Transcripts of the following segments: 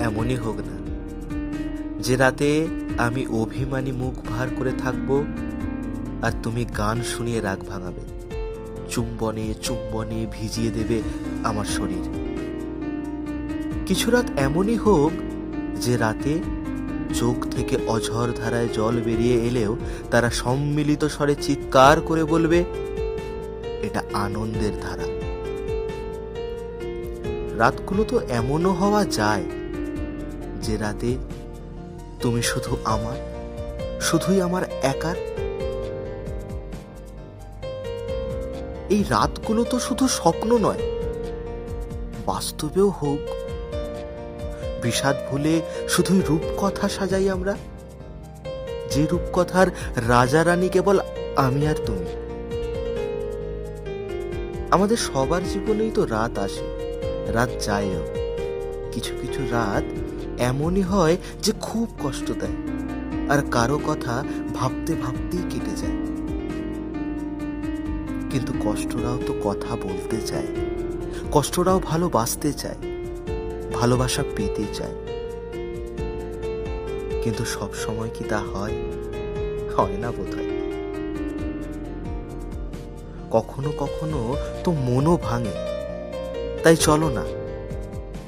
এমনই হোক না। যে রাতে আমি অভিমানী মুখ ভার করে থাকব আর তুমি গান শুনিয়ে রাগ ভাঙাবে। চুম্বনে চুম্বনে ভিজিয়ে দেবে আমার শরীর। কিছু রাত এমনই হোক যে রাতে চোখ থেকে অঝর ধারায় জল বেরিয়ে এলেও তারা সম্মিলিত স্বরে চিৎকার করে বলবে, এটা আনন্দের ধারা। রাতগুলো তো এমনও হওয়া যায় যে রাতে তুমি শুধু আমার, শুধুই আমার একার? এই রাতগুলো তো শুধু স্বপ্ন নয়, বাস্তবেও হোক। বিষাদ ভুলে শুধুই রূপকথা সাজাই আমরা, যে রূপকথার রাজা রানী কেবল আমি আর তুমি। আমাদের সবার জীবনেই তো রাত আসে। রাত যায়ও। কিছু কিছু রাত এমনই হয় যে খুব কষ্ট দেয় আর কারও কথা ভাবতে ভাবতেই কেটে যায়। কিন্তু কষ্টরাও তো কথা বলতে চায়, কষ্টরাও ভালোবাসতে চায়, ভালোবাসা পেতে চায়। কিন্তু সব সময় কি তা হয়? হয় না বোধ কখনো কখনো তো মনও ভাঙে তাই চলো না।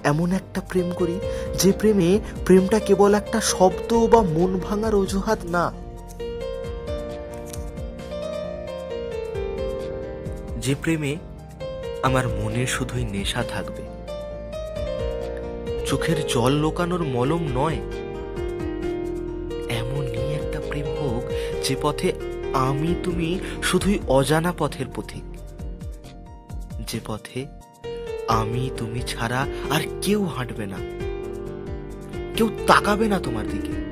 এমন একটা প্রেম করি, যে প্রেমে প্রেমটা কেবল একটা শব্দ বা মন ভাঙার অজুহাত না। যে প্রেমে আমার মনে শুধুই নেশা থাকবে। চোখের জল লোকানোর মলম নয়, এমনই একটা প্রেম হোক যে পথে আমি তুমি শুধুই অজানা পথের পথিক। যে পথে আমি তুমি ছাড়া আর কেউ হাঁটবে না। কেউ তাকাবে না তোমার দিকে।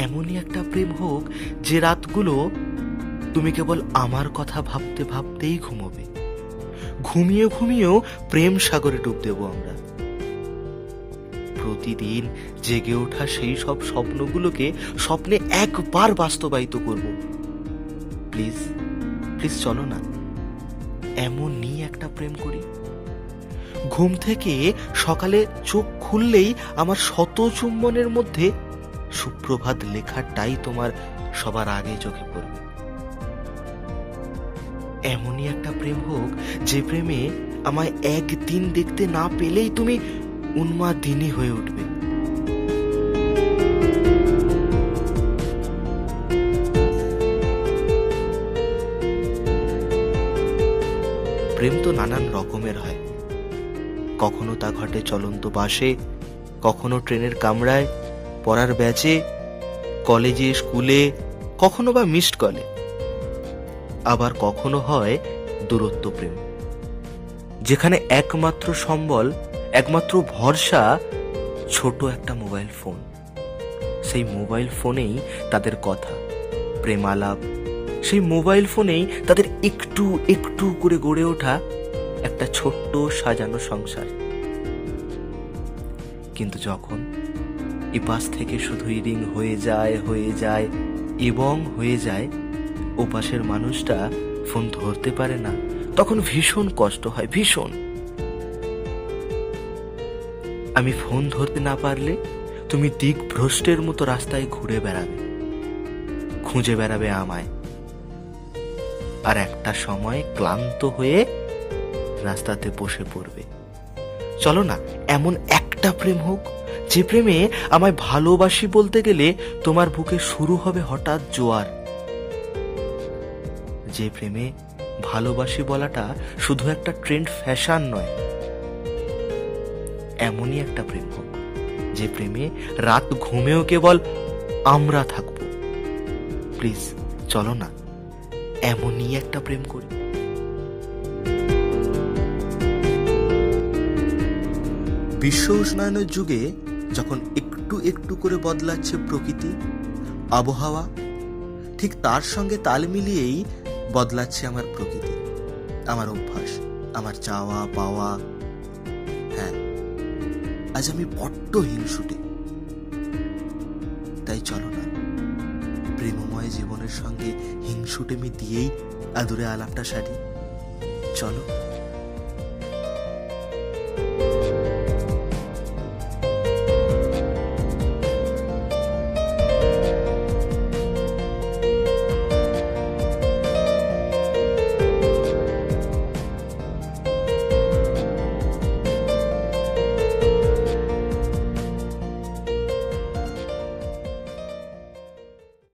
এমনই একটা প্রেম হোক যে রাতগুলো তুমি কেবল আমার কথা ভাবতে ভাবতেই ঘুমোবে। ঘুমিয়ে ঘুমিয়েও প্রেম সাগরে ডুব দেব আমরা। প্রতিদিন জেগে ওঠা সেই সব স্বপ্নগুলোকে স্বপ্নে একবার বাস্তবায়িত করব। প্লিজ প্লিজ চলো না। এমনই একটা প্রেম করি। ঘুম থেকে সকালে চোখ খুললেই আমার শত চুম্বনের মধ্যে সুপ্রভাত লেখাটাই তোমার সবার আগে চোখে পড়বে। এমনই একটা প্রেম হোক, যে প্রেমে আমায় একদিন দেখতে না পেলেই তুমি উন্মাদিনী হয়ে উঠবে। প্রেম তো নানান রকমের হয়। কখনো তা ঘটে চলন্ত বাসে, কখনো ট্রেনের কামরায়, পড়ার ব্যাচে, কলেজে, স্কুলে, কখনো বা মিসড কলে। আবার কখনো হয় দূরত্ব প্রেম। যেখানে একমাত্র সম্বল, একমাত্র ভরসা, ছোট একটা মোবাইল ফোন। সেই মোবাইল ফোনেই তাদের কথা, প্রেমালাপ সেই মোবাইল ফোনেই তাদের একটু একটু করে গড়ে ওঠা একটা ছোট্ট সাজানো সংসার। কিন্তু যখন এপাশ থেকে শুধুই রিং হয়ে যায় হয়ে যায় এবং হয়ে যায়, ওপাশের মানুষটা ফোন ধরতে পারে না, তখন ভীষণ কষ্ট হয়, ভীষণ। আমি ফোন ধরতে না পারলে তুমি দিক ভ্রষ্টের মতো রাস্তায় ঘুরে বেড়াবে, খুঁজে বেড়াবে আমায়। আর একটা সময় ক্লান্ত হয়ে রাস্তাতে বসে পড়বে। চলো না, এমন একটা প্রেম হোক, যে প্রেমে আমায় ভালোবাসি বলতে গেলে তোমার বুকে শুরু হবে হঠাৎ জোয়ার। যে প্রেমে ভালোবাসি বলাটা শুধু একটা ট্রেন্ড ফ্যাশন নয়, এমনই একটা প্রেম হোক, যে প্রেমে রাত ঘুমেও কেবল আমরা থাকব। প্লিজ, চলো না। এমনই একটা প্রেম করি। বিশ্ব উষ্ণায়নের যুগে যখন একটু একটু করে বদলাচ্ছে প্রকৃতি, আবহাওয়া, ঠিক তার সঙ্গে তাল মিলিয়েই বদলাচ্ছে আমার প্রকৃতি, আমার অভ্যাস, আমার চাওয়া, পাওয়া। হ্যাঁ আজ আমি বড্ড হিংসুটে। তাই চলো না প্রেমময় জীবনের সঙ্গে হিংসুটেমি দিয়েই আদুরে আলাপটা সারি। চলো।